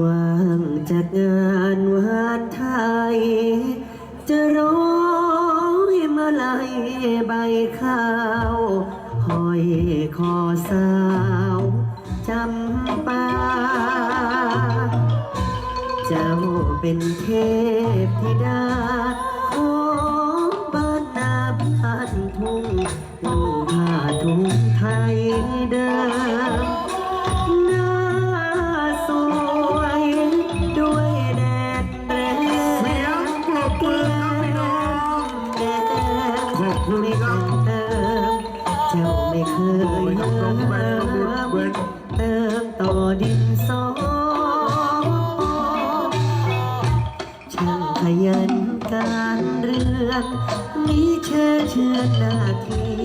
ว่างจากงานวานไทย จะร้อยมาลัยใบข้าวห้อยคอสาวจำปา เจ้าเป็นเทพธิดาของบ้านนาบ้านทุ่งนุ่งผ้าทุ่งไทยเดิม ขอบคุณครับเติม เจ้าไม่เคยเบิร์ตเติมต่อดินสอช่างขยันการเรือนมีเชื่อเชื่อหน้าที่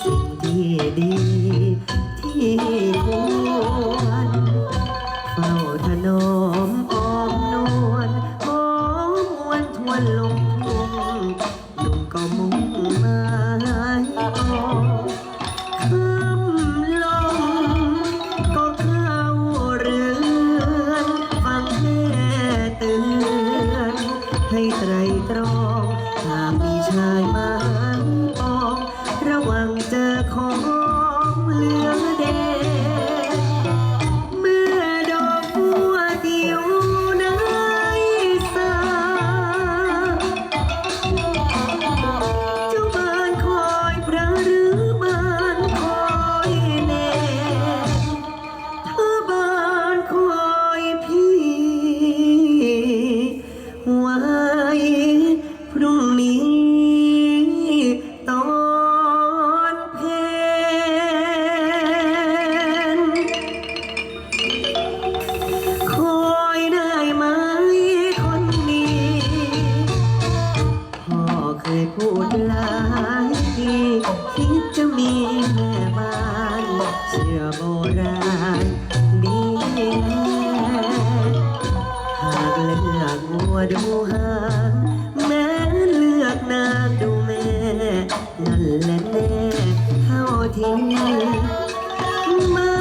สิ่งที่ดีที่ควร ให้ไตรตรองหากมีชาย ไว้ พรุ่งนี้ตอนเพนคอยได้ไหมคนนี้พ่อเคยพูดหลายทีคิดจะมีแม่บ้านเชื่อโบราณ ดูหางแม้เลือกนางดูแม่ นั่นแหละแน่เท่าที่บ้า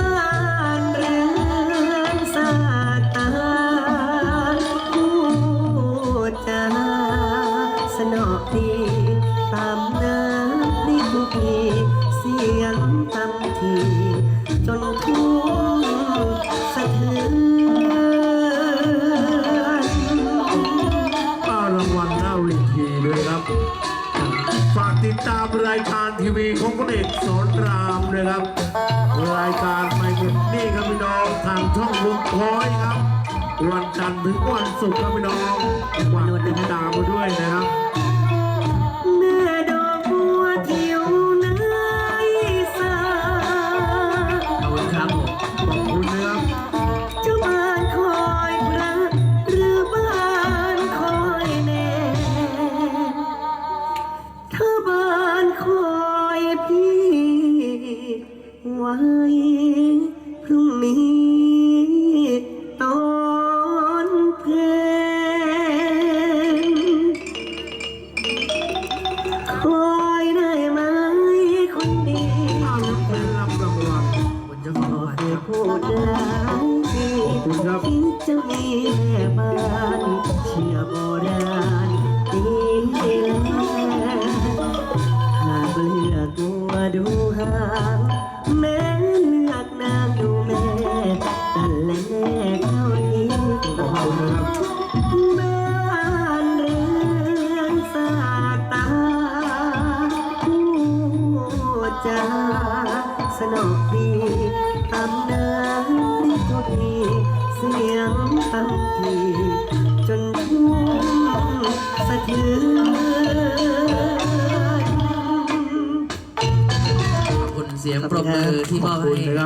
นเรือนสาตาพูดจาสนอดีตามน้ำนี่ทุกทีเสียงตำที จนทุ่งสะเทือน ตามรายการทีวีของพระเอกสอนรามนะครับ รายการไปหมดนี่ครับพี่น้องทางช่องวงพอยครับ วันจันทร์ถึงวันศุกร์ครับพี่น้องฝา จะมีแม่บ้านเชื่อโบราณดีแล้วหากเลือกวัวดูหางแม้เลือกนางดูแม่นั่และแน่เท่านี้ขอบคุณนะครับบ้านเรือนสาตาผู้จาสนอกดีตำน้ำ ยงตั้งทีจนทุ่งสะเทือนขอบคุณเสียงปรบมือที่มอบขอบคุณให้นะครับ